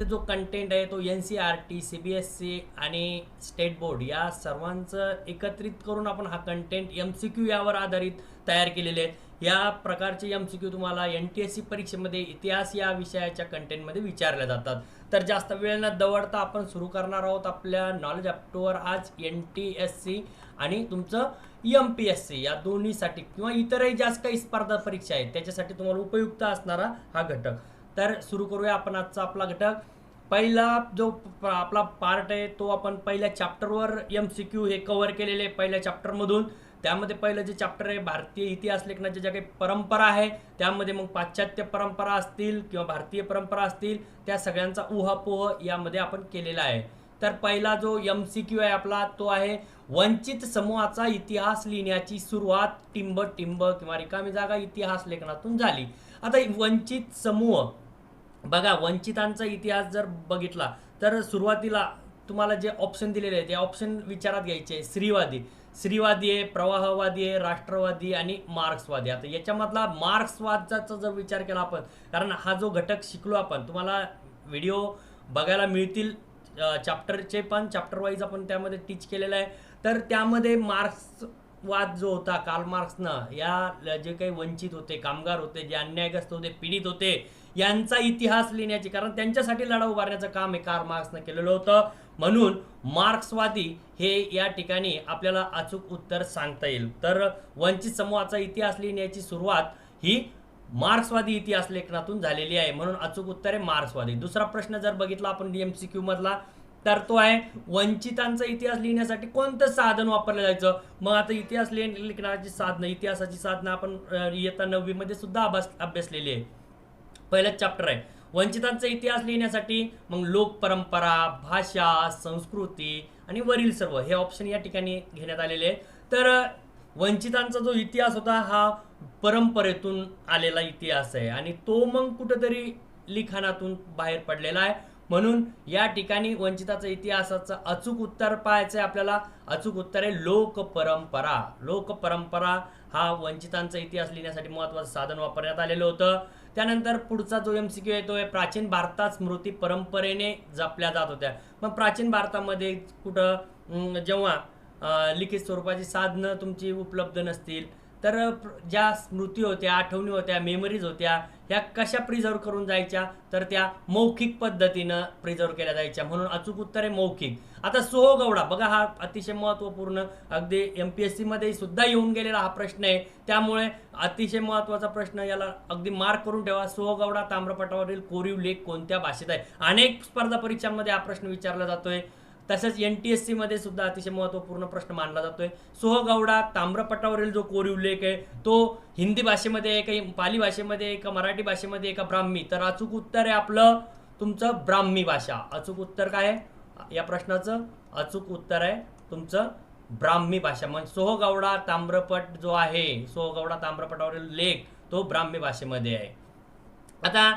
जो कंटेंट आहे तो N C R T C B S C आणि स्टेट बोर्ड या सर्वांचं एकत्रित करून आपण हा कंटेंट एम सी क्यू यावर आधारित तयार केलेले आहेत. या प्रकारचे एम सी क्यू तुम्हाला एन टी एस सी परीक्षेमध्ये इतिहास या विषयाच्या कंटेंटमध्ये विचारल्या जातात. तर जास्त वेळ न दवडता आपण सुरू करणार आहोत आपल्या नॉलेज ॲप्टोवर आज एन टी एस सी आणि तुमचं एम पी एस सी या दोन्हीसाठी किंवा इतरही जास्त काही स्पर्धा परीक्षा आहेत त्याच्यासाठी तुम्हाला उपयुक्त असणारा हा घटक. तर सुरू करूया आपण आजचा आपला घटक. पहिला जो आपला पार्ट आहे तो आपण पहिल्या चॅप्टरवर एम सी क्यू हे कव्हर केलेले आहे पहिल्या चॅप्टरमधून त्यामध्ये पहिलं जे चॅप्टर आहे भारतीय इतिहास लेखनाच्या ज्या काही परंपरा आहे त्यामध्ये मग पाश्चात्य परंपरा असतील किंवा भारतीय परंपरा असतील त्या सगळ्यांचा उहापोह यामध्ये आपण केलेला आहे. तर पहिला जो एम सी क्यू आहे आपला तो आहे वंचित समूहाचा इतिहास लिहिण्याची सुरुवात टिंब टिंब किंवा रिकामी जागा इतिहास लेखनातून झाली. आता वंचित समूह बघा वंचितांचा इतिहास जर बघितला तर सुरुवातीला तुम्हाला जे ऑप्शन दिलेले आहेत ते ऑप्शन विचारात घ्यायचे स्त्रीवादी. स्त्रीवादी आहे प्रवाहवादी आहे राष्ट्रवादी आणि मार्क्सवादी. आता याच्यामधला मार्क्सवादाचा जर विचार केला आपण कारण हा जो घटक शिकलो आपण तुम्हाला व्हिडिओ बघायला मिळतील चॅप्टरचे पण चॅप्टर वाईज आपण त्यामध्ये टीच केलेलं आहे. तर त्यामध्ये मार्क्सवाद जो होता कार्ल मार्क्सनं या जे काही वंचित होते कामगार होते जे अन्यायग्रस्त होते पीडित होते यांचा इतिहास लिहिण्याची कारण त्यांच्यासाठी लढा उभारण्याचं काम हे कार मार्क्सनं केलेलं होतं. म्हणून मार्क्सवादी हे या ठिकाणी आपल्याला अचूक उत्तर सांगता येईल. तर वंचित समूहाचा इतिहास लिहिण्याची सुरुवात ही मार्क्सवादी इतिहास लेखनातून झालेली आहे. म्हणून अचूक उत्तर आहे मार्क्सवादी. दुसरा प्रश्न जर बघितला आपण डीएमसीक्यू मधला तर तो आहे वंचितांचा इतिहास लिहिण्यासाठी कोणतं साधन वापरलं जायचं? मग आता इतिहास लिह- लिहिण्याची साधनं इतिहासाची साधनं आपण इयत्ता नववीमध्ये सुद्धा अभ्यास अभ्यासलेली आहे. पहिलंच चॅप्टर आहे. वंचितांचा इतिहास लिहिण्यासाठी मग लोकपरंपरा भाषा संस्कृती आणि वरील सर्व हे ऑप्शन या ठिकाणी घेण्यात आलेले आहे तर वंचितांचा जो इतिहास होता हा परंपरेतून आलेला इतिहास आहे आणि तो मग कुठंतरी लिखाणातून बाहेर पडलेला आहे. म्हणून या ठिकाणी वंचिताचा इतिहासाचं अचूक उत्तर पाहायचं आहे आपल्याला. अचूक उत्तर आहे लोक परंपरा. लोक परंपरा हा वंचितांचा इतिहास लिहिण्यासाठी महत्वाचं साधन वापरण्यात आलेलं होतं. त्यानंतर पुढचा जो एम सी क्यू येतो तो आहे प्राचीन भारतात स्मृती परंपरेने जपल्या जात होत्या. मग प्राचीन भारतामध्ये कुठं जेव्हा लिखित स्वरूपाची साधनं तुमची उपलब्ध नसतील तर ज्या स्मृती होत्या आठवणी होत्या मेमरीज होत्या ह्या कशा प्रिझर्व करून जायच्या? तर त्या मौखिक पद्धतीनं प्रिझर्व केल्या जायच्या. म्हणून अचूक उत्तर आहे मौखिक. आता सोहोगौडा बघा हा अतिशय महत्त्वपूर्ण अगदी एम पी एस सीमध्ये सुद्धा येऊन गेलेला हा प्रश्न आहे. त्यामुळे अतिशय महत्त्वाचा प्रश्न याला अगदी मार्क करून ठेवा. सोहोगौडा ताम्रपटावरील कोरीव लेख कोणत्या भाषेत आहे? अनेक स्पर्धा परीक्षांमध्ये हा प्रश्न विचारला जातोय. तसंच एन टी एस सीमध्ये सुद्धा अतिशय महत्त्वपूर्ण प्रश्न मानला जातोय. सोहगौडा ताम्रपटावरील जो कोरीव लेख आहे तो हिंदी भाषेमध्ये आहे का पाली भाषेमध्ये आहे का मराठी भाषेमध्ये आहे का ब्राह्मी. तर अचूक उत्तर आहे आपलं तुमचं ब्राह्मी भाषा. अचूक उत्तर काय आहे? या प्रश्नाचं अचूक उत्तर आहे तुमचं ब्राह्मी भाषा. म्हणजे सोहगौडा ताम्रपट जो आहे सोहगौडा ताम्रपटावरील लेख तो ब्राह्मी भाषेमध्ये आहे. आता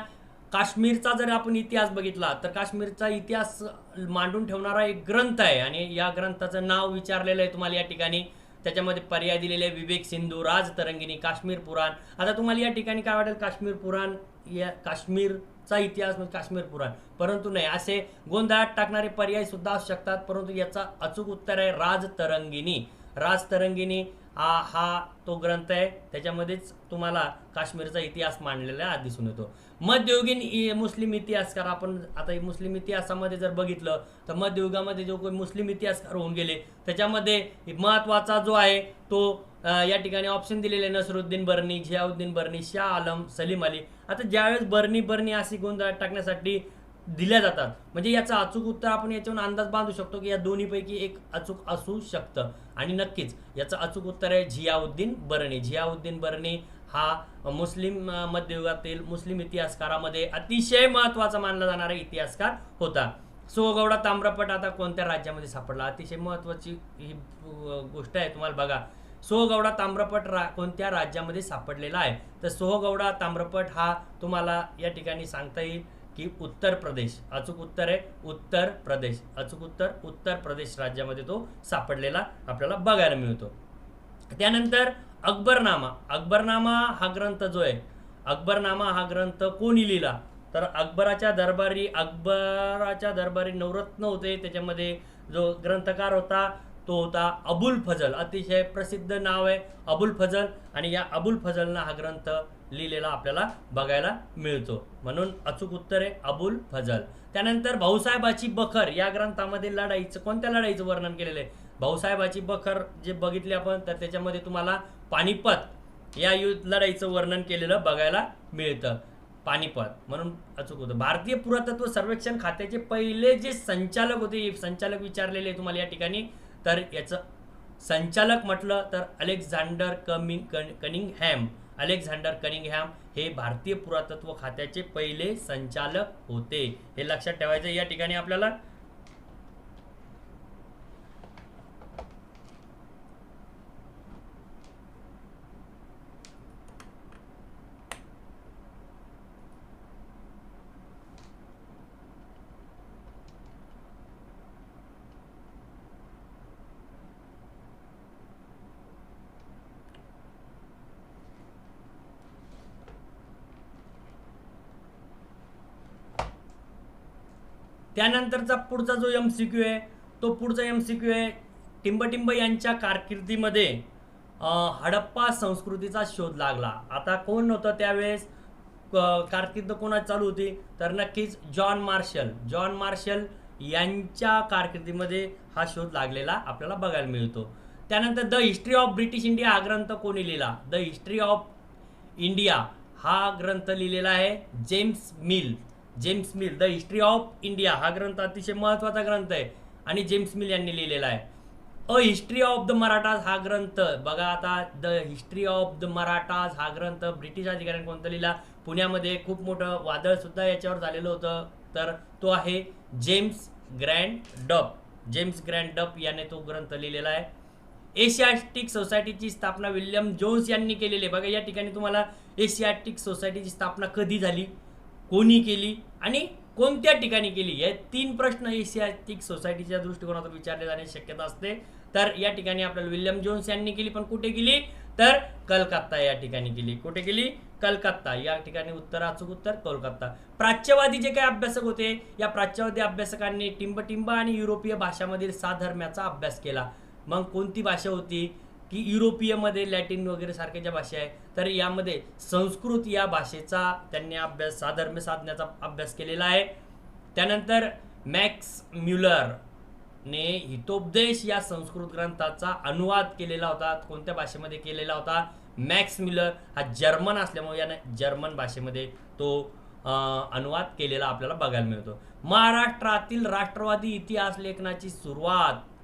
काश्मीरचा जर आपण इतिहास बघितला तर काश्मीरचा इतिहास मांडून ठेवणारा एक ग्रंथ आहे. आणि या ग्रंथाचं नाव विचारलेलं आहे तुम्हाला या ठिकाणी. त्याच्यामध्ये पर्याय दिलेले आहे विवेक सिंधू राज तरंगिणी काश्मीर पुराण. आता तुम्हाला या ठिकाणी काय वाटेल? काश्मीर पुराण या काश्मीरचा इतिहास म्हणजे काश्मीर पुराण. परंतु नाही असे गोंधळात टाकणारे पर्याय सुद्धा असू शकतात. परंतु याचा अचूक उत्तर आहे राज तरंगिणी राज तरंगिणी हा हा तो ग्रंथ आहे. त्याच्यामध्येच तुम्हाला काश्मीरचा इतिहास मांडलेला आहे, दिसून येतो. मध्ययुगीन इ- मुस्लिम इतिहासकार आपण आता मुस्लिम इतिहासामध्ये जर बघितलं तर मध्ययुगामध्ये जो कोणी मुस्लिम इतिहासकार होऊन गेले त्याच्यामध्ये महत्त्वाचा जो आहे तो या ठिकाणी ऑप्शन दिलेले नसरुद्दीन बर्नी झियाउद्दीन बर्नी शाह आलम सलीम अली. आता ज्यावेळेस बर्नी बर्नी अशी गोंधळात टाकण्यासाठी दिल्या जातात. म्हणजे याचं अचूक उत्तर आपण याच्यावर अंदाज बांधू शकतो की या दोन्हीपैकी एक अचूक असू शकतं. आणि नक्कीच याचं अचूक उत्तर आहे झियाउद्दीन बरणे. झियाउद्दीन बरणे हा मुस्लिम मध्ययुगातील मुस्लिम इतिहासकारामध्ये अतिशय महत्त्वाचा मानला जाणारा इतिहासकार होता. सोगौडा ताम्रपट आता कोणत्या राज्यामध्ये सापडला? अतिशय महत्त्वाची ही गोष्ट आहे तुम्हाला बघा. सोहगौडा ताम्रपट रा कोणत्या राज्यामध्ये सापडलेला आहे? तर सोहगौडा ताम्रपट हा तुम्हाला या ठिकाणी सांगता येईल. की उत्तर प्रदेश अचूक उत्तर आहे उत्तर प्रदेश अचूक उत्तर उत्तर प्रदेश राज्यामध्ये तो सापडलेला आपल्याला बघायला मिळतो. त्यानंतर अकबरनामा अकबरनामा हा ग्रंथ जो आहे अकबरनामा हा ग्रंथ कोणी लिहिला? तर अकबराच्या दरबारी अकबराच्या दरबारी नवरत्न होते. त्याच्यामध्ये जो ग्रंथकार होता तो होता अबुल फजल. अतिशय प्रसिद्ध नाव आहे अबुल फजल. आणि या अबुल फजलनं हा ग्रंथ लिहिलेला आपल्याला बघायला मिळतो. म्हणून अचूक उत्तर आहे अबुल फजल. त्यानंतर भाऊसाहेबाची बखर या ग्रंथामध्ये लढाईचं कोणत्या लढाईचं वर्णन केलेलं आहे? भाऊसाहेबाची बखर जे बघितले आपण तर त्याच्यामध्ये तुम्हाला पानिपत या युद्ध लढाईचं वर्णन केलेलं बघायला मिळतं. पानिपत म्हणून अचूक होतं. भारतीय पुरातत्व सर्वेक्षण खात्याचे पहिले जे संचालक होते संचालक विचारलेले तुम्हाला या ठिकाणी तर याचं संचालक म्हटलं तर अलेक्झांडर कमिंग कन कनिंगहॅम. अलेक्झांडर कनिंगहॅम हे भारतीय पुरातत्व खात्याचे पहिले संचालक होते. हे लक्षात ठेवायचं या ठिकाणी आपल्याला. त्यानंतरचा पुढचा जो एम सी क्यू आहे तो पुढचा एम सी क्यू आहे टिंबटिंब यांच्या कारकिर्दीमध्ये हडप्पा संस्कृतीचा शोध लागला. आता कोण होतं त्यावेळेस क- कारकीर्द कोणाची चालू होती? तर नक्कीच जॉन मार्शल. जॉन मार्शल यांच्या कारकिर्दीमध्ये हा शोध लागलेला आपल्याला बघायला मिळतो. त्यानंतर the history of British India हा ग्रंथ कोणी लिहिला? द हिस्ट्री ऑफ इंडिया हा ग्रंथ लिहिलेला आहे James Mill. James Mill the history of India हा ग्रंथ अतिशय महत्त्वाचा ग्रंथ आहे. आणि जेम्स मिल यांनी लिहिलेला आहे. A history of the Marathas हा ग्रंथ बघा आता the history of the Marathas हा ग्रंथ ब्रिटिश अधिकाऱ्यांनी कोणता लिहिला? पुण्यामध्ये खूप मोठं वादळ सुद्धा याच्यावर झालेलं होतं. तर तो आहे James Grant Duff. James Grant Duff याने तो ग्रंथ लिहिलेला आहे. एशियाटिक सोसायटीची स्थापना विल्यम जोन्स यांनी केलेली आहे. बघा या ठिकाणी तुम्हाला एशियाटिक सोसायटीची स्थापना कधी झाली? कोणी केली आणि कोणत्या ठिकाणी केली? हे तीन प्रश्न एशियाटिक सोसायटीच्या दृष्टिकोनातून विचारले जाण्याची शक्यता असते. तर या ठिकाणी आपल्याला विल्यम जोन्स यांनी केली पण कुठे केली? तर कलकत्ता या ठिकाणी केली. कुठे केली? कलकत्ता. या ठिकाणी उत्तर अचूक उत्तर कोलकाता. प्राच्यवादी जे काही अभ्यासक होते या प्राच्यवादी अभ्यासकांनी टिंबटिंब आणि युरोपीय भाषामधील साधर्म्याचा अभ्यास केला. मग कोणती भाषा होती? की युरोपीयमध्ये लॅटिन वगैरे सारख्या ज्या भाषा आहे तर यामध्ये संस्कृत या भाषेचा त्यांनी अभ्यास साधर्म्य साधण्याचा अभ्यास केलेला आहे. त्यानंतर मॅक्स म्युलर ने हितोपदेश या संस्कृत ग्रंथाचा अनुवाद केलेला होता. कोणत्या भाषेमध्ये केलेला होता? मॅक्स म्युलर हा जर्मन असल्यामुळे याने जर्मन भाषेमध्ये तो अनुवाद केलेला आपल्याला बघायला मिळतो. महाराष्ट्रातील राष्ट्रवादी इतिहास लेखनाची सुरुवात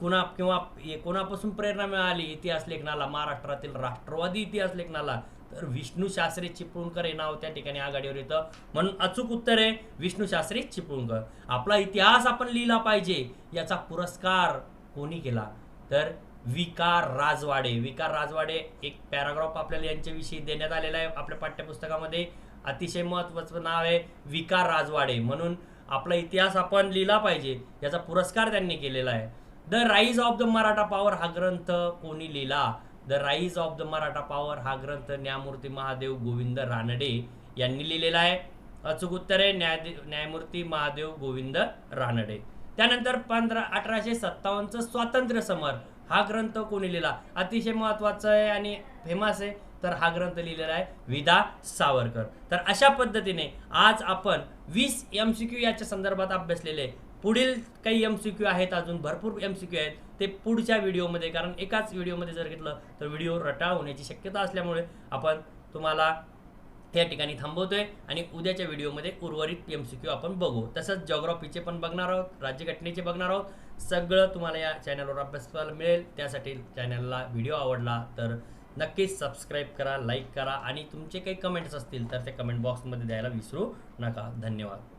कुणा किंवा कोणापासून प्रेरणा मिळाली? इतिहास लेखनाला महाराष्ट्रातील राष्ट्रवादी इतिहास लेखनाला. तर विष्णू शास्त्री चिपळूणकर हे नाव त्या ठिकाणी आघाडीवर येतं. म्हणून अचूक उत्तर आहे विष्णू शास्त्री चिपळूणकर. आपला इतिहास आपण लिहिला पाहिजे याचा पुरस्कार कोणी केला? तर विकार राजवाडे. विकार राजवाडे एक पॅराग्राफ आपल्याला यांच्याविषयी देण्यात आलेला आहे आपल्या पाठ्यपुस्तकामध्ये. अतिशय महत्वाचं नाव आहे विकार राजवाडे. म्हणून आपला इतिहास आपण लिहिला पाहिजे याचा पुरस्कार त्यांनी केलेला आहे. The rise of the Maratha power हा ग्रंथ कोणी लिहिला? The rise of the Maratha power हा ग्रंथ न्यायमूर्ती महादेव गोविंद रानडे यांनी लिहिलेला आहे. अचूक उत्तर आहे न्याय न्यायमूर्ती महादेव गोविंद रानडे. त्यानंतर पंधरा अठराशे सत्तावन्नचं स्वातंत्र्य समर हा ग्रंथ कोणी लिहिला? अतिशय महत्त्वाचा आहे आणि फेमस आहे. तर हा ग्रंथ लिहिलेला आहे विदा सावरकर. तर अशा पद्धतीने आज आपण वीस एम सी क्यू याच्या संदर्भात अभ्यासलेले आहे. पुढील काही एम सी क्यू आहेत अजून भरपूर एम सी क्यू आहेत ते पुढच्या व्हिडिओमध्ये कारण एकाच व्हिडिओमध्ये जर घेतलं तर व्हिडिओ रटाळ होण्याची शक्यता असल्यामुळे आपण तुम्हाला या ठिकाणी थांबवतोय आणि उद्याच्या व्हिडिओमध्ये उर्वरित एम सी क्यू आपण बघू. तसंच जॉग्रॉफीचे पण बघणार आहोत राज्यघटनेचे बघणार आहोत. सगळं तुम्हाला या चॅनलवर अभ्यास करायला मिळेल. त्यासाठी चॅनलला व्हिडिओ आवडला तर नक्कीच सबस्क्राईब करा लाईक करा आणि तुमचे काही कमेंट्स असतील तर ते कमेंट बॉक्समध्ये द्यायला विसरू नका. धन्यवाद.